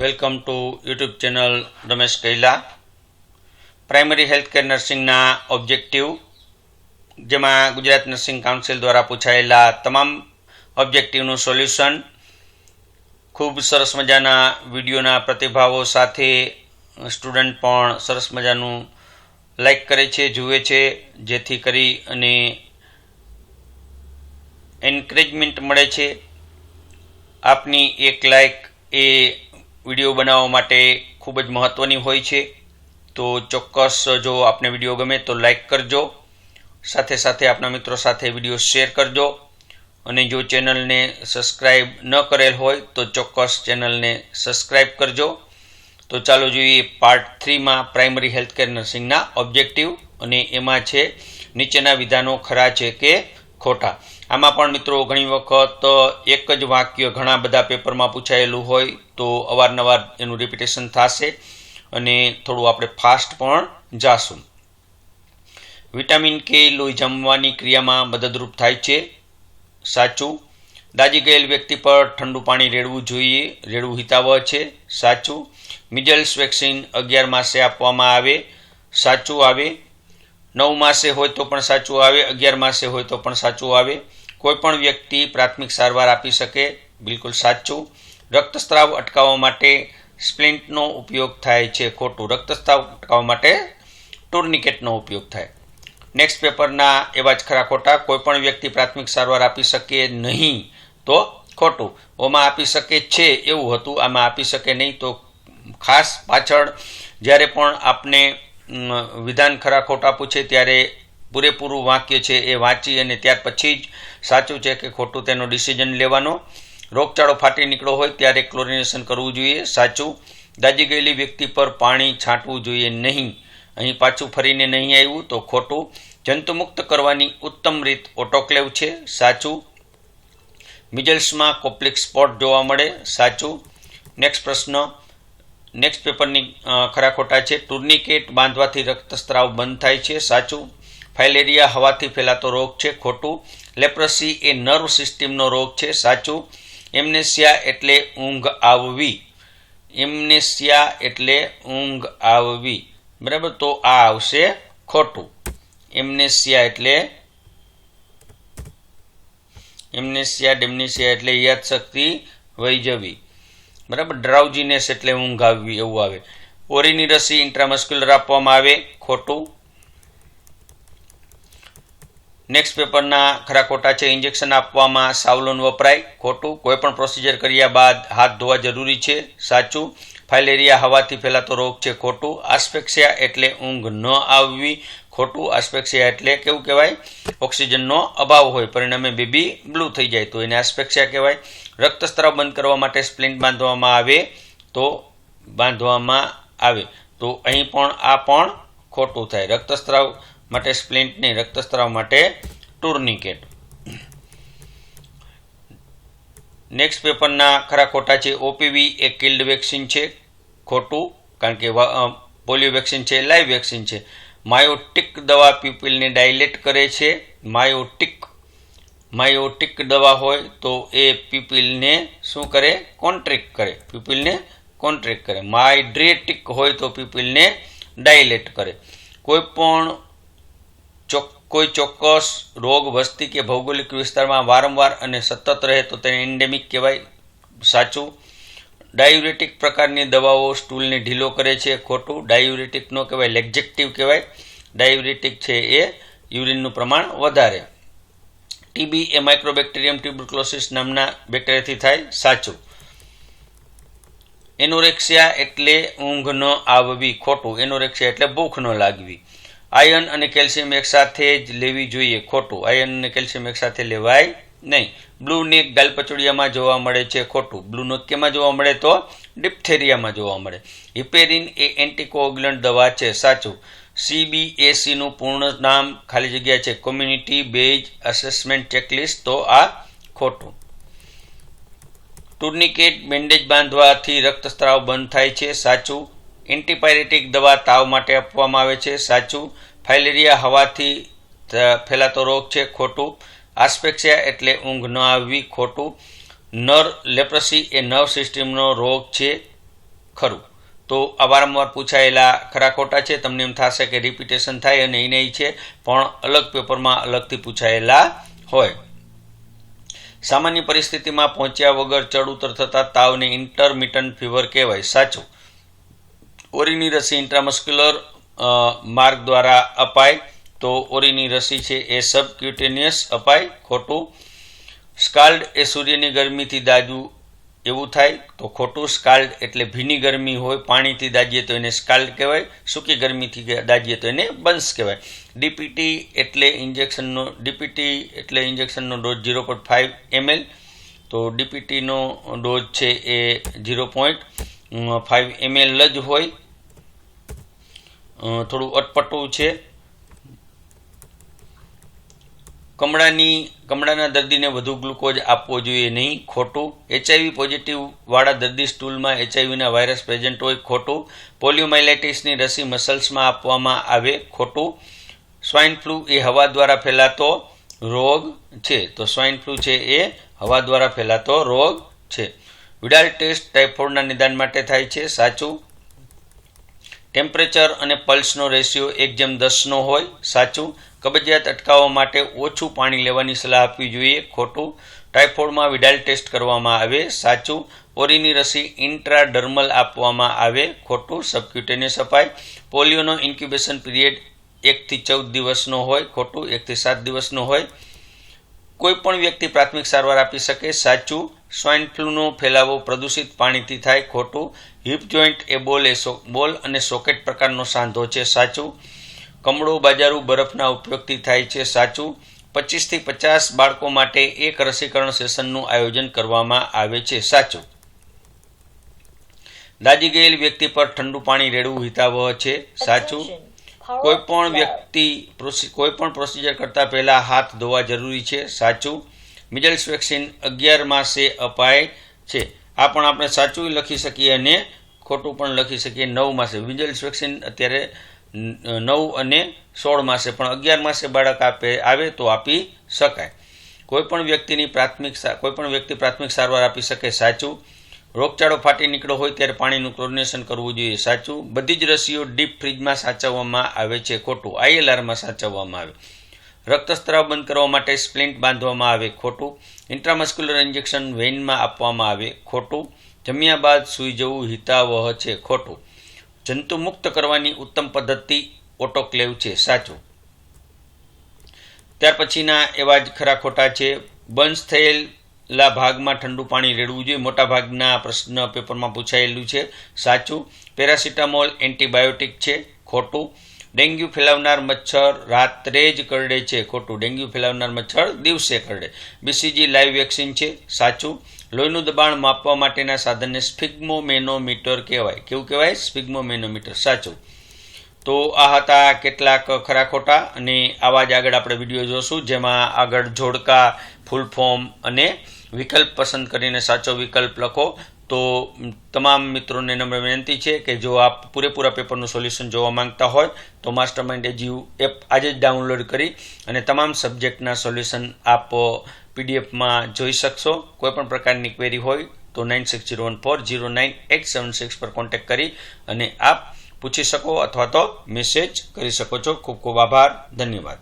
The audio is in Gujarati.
Welcome to YouTube channel Ramesh Kaila. Primary health care નર્સિંગના objective, જેમાં ગુજરાત નર્સિંગ કાઉન્સિલ દ્વારા પૂછાયેલા તમામ ઓબ્જેક્ટિવનું સોલ્યુશન, ખૂબ સરસ મજાના વિડીયોના પ્રતિભાવો સાથે સ્ટુડન્ટ પણ સરસ મજાનું લાઈક કરે છે, જુએ છે, જેથી કરી અને એન્કરેજમેન્ટ મળે છે. આપની એક લાઈક એ વીડિયો બનાવવા માટે ખૂબ જ મહત્ત્વની હોય છે. તો ચોક્કસ જો આપને વીડિયો ગમે તો લાઈક કરજો. સાથે સાથે આપના મિત્રો સાથે વીડિયો શેર કરજો. અને જો ચેનલને સબસ્ક્રાઈબ ન કરેલ હોય તો ચોક્કસ ચેનલને સબસ્ક્રાઈબ કરજો. તો ચાલો જોઈએ પાર્ટ થ્રીમાં પ્રાઇમરી હેલ્થ કેર નર્સિંગના ઓબ્જેક્ટિવ. અને એમાં છે નીચેના વિધાનો ખરા છે કે ખોટા. આમાં પણ મિત્રો ઘણી વખત એક જ વાક્ય ઘણા બધા પેપરમાં પૂછાયેલું હોય તો અવારનવાર એનું રિપીટેશન થશે અને થોડું આપણે ફાસ્ટ પણ જાશું. વિટામિન કે લોહી જમવાની ક્રિયામાં મદદરૂપ થાય છે. સાચું. દાજી ગયેલ વ્યક્તિ પર ઠંડુ પાણી રેડવું જોઈએ. રેડવું હિતાવહ છે. સાચું. મિજલ્સ વેક્સિન અગિયાર માસે આપવામાં આવે. સાચું આવે. નવ માસે હોય તો પણ સાચું આવે, અગિયાર માસે હોય તો પણ સાચું આવે. કોઈ પણ વ્યક્તિ પ્રાથમિક સારવાર આપી શકે, બિલકુલ સાચું. રક્તસ્રાવ અટકાવવા માટે સ્પ્લિન્ટનો ઉપયોગ થાય છે ખોટું. રક્તસ્રાવ અટકાવવા માટે ટુર્નિકેટનો ઉપયોગ થાય. નેક્સ્ટ પેપરના એવા જ ખરા ખોટા. કોઈ પણ વ્યક્તિ પ્રાથમિક સારવાર આપી શકે નહીં તો ખોટું. ઓમાં આપી શકે છે એવું હતું, આમાં આપી શકે નહીં તો ખાસ પાછળ જ્યારે પણ આપને વિધાન ખરા ખોટા પૂછે ત્યારે પૂરેપૂરું વાક્ય છે એ વાંચી અને ત્યાર પછી જ સાચું છે કે ખોટું તેનો ડિસિઝન લેવાનો. રોગચાળો ફાટી નીકળો હોય ત્યારે ક્લોરિનેશન કરવું જોઈએ, સાચું. દાજી ગયેલી વ્યક્તિ પર પાણી છાંટવું જોઈએ નહીં. અહીં પાછું ફરીને નહીં આવ્યું તો ખોટું. જંતુમુક્ત કરવાની ઉત્તમ રીત ઓટોક્લેવ છે, સાચું. મિજલ્સમાં કોપ્લિક સ્પોટ જોવા મળે, સાચું. નેક્સ્ટ પ્રશ્ન. નેક્સ્ટ પેપરની ખરા ખોટા છે. ટુર્નિકેટ બાંધવાથી રક્તસ્ત્રાવ બંધ થાય છે. સાચું. ફાઇલેરિયા હવાથી ફેલાતો રોગ છે. ખોટું. લેપ્રસી એ નર્વ સિસ્ટમનો રોગ છે. સાચું. એમ્નેશિયા એટલે ઊંઘ આવવી. એમનેશિયા એટલે ઊંઘ આવવી. બરાબર? તો આ આવશે ખોટું. એમનેશિયા એટલે એમનેશિયા ડેમનેસિયા એટલે યાદશક્તિ વહી જવી. બરાબર? ડ્રાઉજીનેસ એટલે ઊંઘ આવવી એવું આવે. ઓરીની રસી ઇન્ટ્રામસ્ક્યુલર આપવામાં આવે, ખોટું. નેક્સ્ટ પેપરના ખરા ખોટા છે ઇન્જેક્શન આપવામાં સાવલોન વપરાય, ખોટું. કોઈ પણ પ્રોસિજર કર્યા બાદ હાથ ધોવા જરૂરી છે, સાચું. ફાઇલેરિયા હવાથી ફેલાતો રોગ છે, ખોટું. આસ્પેક્સિયા એટલે ઊંઘ ન આવવી, ખોટું. આસ્પેક્સિયા એટલે કેવું કહેવાય? ઓક્સિજનનો અભાવ હોય. પરિણામે બેબી બ્લુ થઈ જાય, તો એને આસ્પેક્સિયા કહેવાય. રક્તસ્ત્રાવ બંધ કરવા માટે સ્પ્લિન્ટ બાંધવામાં આવે તો બાંધવામાં આવે. તો અહીં પણ આ પણ ખોટું થાય. રક્તસ્ત્રાવ માટે સ્પ્લિન્ટ નહીં રક્તસ્ત્રાવ માટે ટુર્નિકેટ. નેક્સ્ટ પેપરના ખરા ખોટા છે. ઓપીવી એ કિલ્ડ વેક્સિન છે. ખોટું, કારણ કે પોલિયો વેક્સિન છે, લાઈવ વેક્સિન છે. માયોટિક દવા પીપલને ડાયલેટ કરે છે. માયોટિક માયોટિક દવા હોય તો એ પીપીલને શું કરે? કોન્ટ્રેક્ટ કરે. પીપીલને કોન્ટ્રેક્ટ કરે. માઇડ્રેટિક હોય તો પીપીલને ડાયલેટ કરે. કોઈ પણ કોઈ ચોક્કસ રોગ, વસ્તી કે ભૌગોલિક વિસ્તારમાં વારંવાર અને સતત રહે તો તેને એન્ડેમિક કહેવાય. સાચું? ડાયુરેટિક પ્રકારની દવાઓ સ્ટૂલને ઢીલો કરે છે. ખોટું? ડાયુરેટિક કહેવાય. લેક્જેક્ટિવ કહેવાય. ડાયુરેટિક છે એ યુરિનનું પ્રમાણ વધારે. ટીબી એ માઇક્રોબેક્ટેરિયમ ટ્યુબરક્લોસિસ નામના બેક્ટેરિયાથી થાય, સાચું. એનોરેક્સિયા એટલે ઊંઘ ન આવવી ખોટું, એનોરેક્સિયા એટલે ભૂખ ન લાગવી. આયન અને કેલ્શિયમ એકસાથે જ લેવી જોઈએ, ખોટું. આયન અને કેલ્શિયમ એકસાથે લેવાય નહીં. બ્લુ નેક ગાલપચોડિયામાં જોવા મળે છે, ખોટું. બ્લુ નેક જોવા મળે તો ડિપ્થેરિયામાં જોવા મળે. હિપેરિન એ એન્ટીકોગ્યુલન્ટ દવા છે, સાચું. સીબીએસીનું પૂર્ણ નામ ખાલી જગ્યા છે. કોમ્યુનિટી બેઝ અસેસમેન્ટ ચેકલિસ્ટ તો આ ખોટું. ટુર્નિકેટ બેન્ડેજ બાંધવાથી રક્તસ્ત્રાવ બંધ થાય છે. સાચું. એન્ટીપાયરેટિક દવા તાવ માટે આપવામાં આવે છે. સાચું. ફાઇલેરિયા હવાથી ફેલાતો રોગ છે. ખોટું. આસ્પેક્સિયા એટલે ઊંઘ ન આવવી. ખોટું. નર લેપ્રસી એ નર્વ સિસ્ટમનો રોગ છે. ખરું. તો આ વારંવાર પૂછાયેલા ખરા ખોટા છે. તમને એમ થશે કે રિપીટેશન થાય અને એને નહીં છે, પણ અલગ પેપરમાં અલગથી પૂછાયેલા હોય. સામાન્ય પરિસ્થિતિમાં પહોંચ્યા વગર ચડ ઉતર થતા તાવને ઇન્ટરમિટન્ટ ફીવર કહેવાય. સાચું. ઓરીની રસી ઇન્ટ્રામસ્ક્યુલર માર્ગ દ્વારા અપાય તો ઓરીની રસી છે એ સબક્યુટેનિયસ અપાય. ખોટું. સ્કાલ્ડ એ સૂર્યની ગરમીથી દાજવું એવું થાય તો ખોટું સ્કાલ્ડ એટલે ભીની ગરમી હોય, પાણીથી દાજીએ તો એને સ્કાલ્ડ કહેવાય, સૂકી ગરમીથી દાજીએ તો એને બંસ કહેવાય. ડીપીટી એટલે ઇન્જેક્શનનો ડીપીટી એટલે ઇન્જેક્શનનો dose zero point five ML. તો ડીપીટીનો ડોઝ છે એ ઝીરો પોઈન્ટ ફાઇવ એમએલ જ હોય. થોડું અટપટું છે. કમળાની, કમળાના દર્દીને વધુ ગ્લુકોઝ આપવો જોઈએ નહીં, ખોટું. એચઆઈવી પોઝિટિવ વાળા દર્દી સ્ટૂલમાં એચઆઈવીના વાયરસ પ્રેઝન્ટ હોય, ખોટું. પોલિયોમાઇલાઇટિસની રસી મસલ્સમાં આપવામાં આવે, ખોટું. સ્વાઇન ફ્લૂ એ હવા દ્વારા ફેલાતો રોગ છે. તો સ્વાઇન ફ્લૂ છે એ હવા દ્વારા ફેલાતો રોગ છે. વિડાલ ટેસ્ટ ટાઇફોઇડના નિદાન માટે થાય છે, સાચું. ટેમ્પરેચર અને પલ્સનો રેશિયો એક જેમ દસનો હોય, સાચું. કબજિયાત અટકાવવા માટે ઓછું પાણી લેવાની સલાહ આપવી જોઈએ. ખોટું ટાઇફોઇડમાં વિડાલ ટેસ્ટ કરવામાં આવે, સાચું ઓરીની રસી ઇન્ટ્રાડર્મલ આપવામાં આવે, ખોટું સબક્યુટેનિયસ અપાય પોલિયોનો ઇન્ક્યુબેશન પીરિયડ એકથી ચૌદ દિવસનો હોય, ખોટું એકથી સાત દિવસનો હોય. કોઈ પણ વ્યક્તિ પ્રાથમિક સારવાર આપી શકે, સાચું સ્વાઇન ફ્લૂનો ફેલાવો પ્રદૂષિત પાણીથી થાય, ખોટું હિપ જોઈન્ટ એ બોલ એ બોલ અને સોકેટ પ્રકારનો સાંધો છે, સાચું કમળો બાજારું બરફના ઉપયોગથી થાય છે સાચું. પચીસથી પચાસ બાળકો માટે એક રસીકરણ સેશનનું આયોજન કરવામાં આવે છે સાચું. દાજી ગયેલ વ્યક્તિ પર ઠંડુ પાણી રેડવું હિતાવહ છે સાચું. કોઈ પણ વ્યક્તિ કોઈ પણ પ્રોસિજર કરતા પહેલા હાથ ધોવા જરૂરી છે સાચું. મિડલ્સ વેક્સિન અગિયાર માસે અપાય છે. આ પણ આપણે સાચું લખી શકીએ અને ખોટું પણ લખી શકીએ. નવ માસે. મિડલ્સ વેક્સિન અત્યારે નવ અને સોળ માસે, પણ અગિયાર માસે બાળક આપે, આવે તો આપી શકાય. કોઈપણ વ્યક્તિની પ્રાથમિક કોઈપણ વ્યક્તિ પ્રાથમિક સારવાર આપી શકે, સાચું. રોગચાળો ફાટી નીકળ્યો હોય ત્યારે પાણીનું ક્લોરિનેશન કરવું જોઈએ, સાચું. બધી જ રસીઓ ડીપ ફ્રીજમાં સાચવવામાં આવે છે, ખોટું. આઈએલઆરમાં સાચવવામાં આવે. રક્તસ્ત્રાવ બંધ કરવા માટે સ્પ્લિન્ટ બાંધવામાં આવે, ખોટું. ઇન્ટ્રામસ્ક્યુલર ઇન્જેક્શન વેઇનમાં આપવામાં આવે, ખોટું. જમ્યા બાદ સૂઈ જવું હિતાવહ છે, ખોટું. જંતુ મુક્ત કરવાની ઉત્તમ પદ્ધતિ ઓટોક્લેવ છે, સાચું. ત્યાર પછીના એવા જ ખરા ખોટા છે. બંધ થયેલા ભાગમાં ઠંડુ પાણી રેડવું જોઈએ. મોટા ભાગના પ્રશ્ન પેપરમાં પૂછાયેલું છે. સાચું. પેરાસિટામોલ એન્ટીબાયોટિક છે. ખોટું. ડેન્ગ્યુ ફેલાવનાર મચ્છર રાત્રે જ કરડે છે. ખોટું. ડેન્ગ્યુ ફેલાવનાર મચ્છર દિવસે કરડે. બીસીજી લાઈવ વેક્સિન છે. સાચું. લોહીનું દબાણ માપવા માટેના સાધનને સ્ફિગ્મોમેનોમીટર કહેવાય. કેવું કહેવાય? સ્ફિગ્મોમેનોમીટર. સાચું. તો આ હતા કેટલાક ખરા ખોટા અને આવા જ આગળ આપણે વીડિયો જોશું, જેમાં આગળ જોડકા, ફૂલ ફોર્મ અને વિકલ્પ પસંદ કરીને સાચો વિકલ્પ લખો. તો તમામ મિત્રોને નમ્ર વિનંતી છે કે જો આપ પૂરેપૂરા પેપરનું સોલ્યુશન જોવા માંગતા હોય તો માસ્ટર માઇન્ડ એજીયુ એપ આજે જ ડાઉનલોડ કરી અને તમામ સબ્જેક્ટના સોલ્યુશન આપ પીડીએફમાં જોઈ શકશો. કોઈપણ પ્રકારની ક્વેરી હોય તો nine six zero one four zero nine eight seven six પર કોન્ટેક્ટ કરી અને આપ પૂછી શકો અથવા તો મેસેજ કરી શકો છો. ખૂબ ખૂબ આભાર. ધન્યવાદ.